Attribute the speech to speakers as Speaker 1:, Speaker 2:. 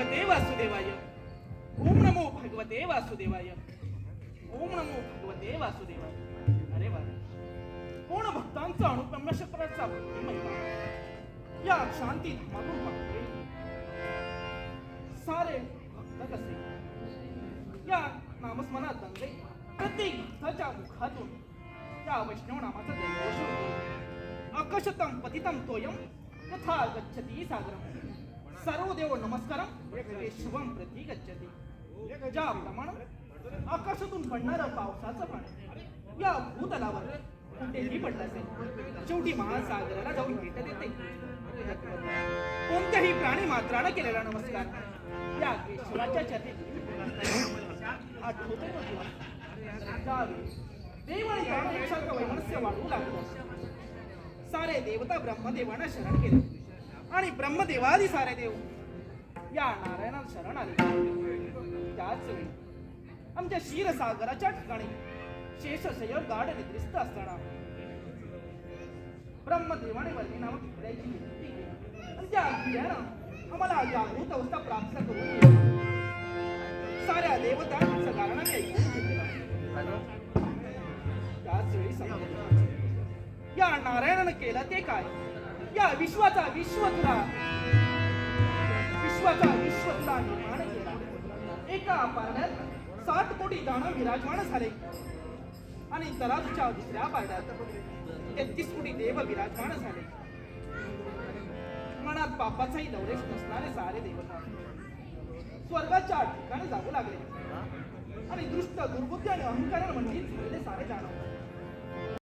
Speaker 1: वासुदेवाय. ओम नमो भगवते वासुदेवाय. ओम नमो भगवते वासुदेवाय. अरे वा. कोण भक्तांचा अनुपम्य क्षेत्राचा भक्ती महिमा? या शांती धामातून पाहतोय सारे भक्त कसे? या नामस्मरणात दंगे प्रत्येक भक्ताच्या मुखातून या वैष्णव नामाचा जयघोष होतो. अकशतम पतितम तोयम यथा गच्छती सागरम. सर्व नमस्कार. नमस्कारम केशवम प्रती गच्छती. ज्याप्रमाणे आकाशातून पडणारं पावसाचं पाणी या भूतलावर कुठेही पडलं असेल शेवटी महासागराला जाऊन भेट देते. कोणत्याही प्राणी मात्रानं केलेला नमस्कार. या केशवाच्या चरणी आठवतो तो दिवस त्यावेळी देव आणि वैमनस्य वाढू लागलो सारे देवता ब्रह्मदेवानं शरण केले आणि ब्रह्मदेवादी सारे देव. या नारायणाला शरण आले. त्याच वेळी आमच्या क्षीरसागराच्या ठिकाणी शेषशय गाढ निद्रिस्त असताना ब्रह्मदेवाने वर्णी नामक किड्याची केली. आणि त्या किड्यानं आम्हाला जागृत अवस्था प्राप्त करून साऱ्या देवता सकाराने ऐकून त्याच वेळी समजलं या नारायणानं केलं ते काय? या विश्वाचा विश्व तुला विश्वाचा विश्व तुला निर्माण केला एका पारड्यात सात कोटी दाणं विराजमान झाले. आणि तराजूच्या दुसऱ्या पारड्यात तेहतीस कोटी देव विराजमान झाले. मनात पापाचाही लवरेश नसणारे सारे देवता स्वर्गाच्या ठिकाणी जाऊ लागले. आणि दृष्ट दुर्बुद्धी आणि अहंकाराने म्हणजे झालेले सारे जाणवले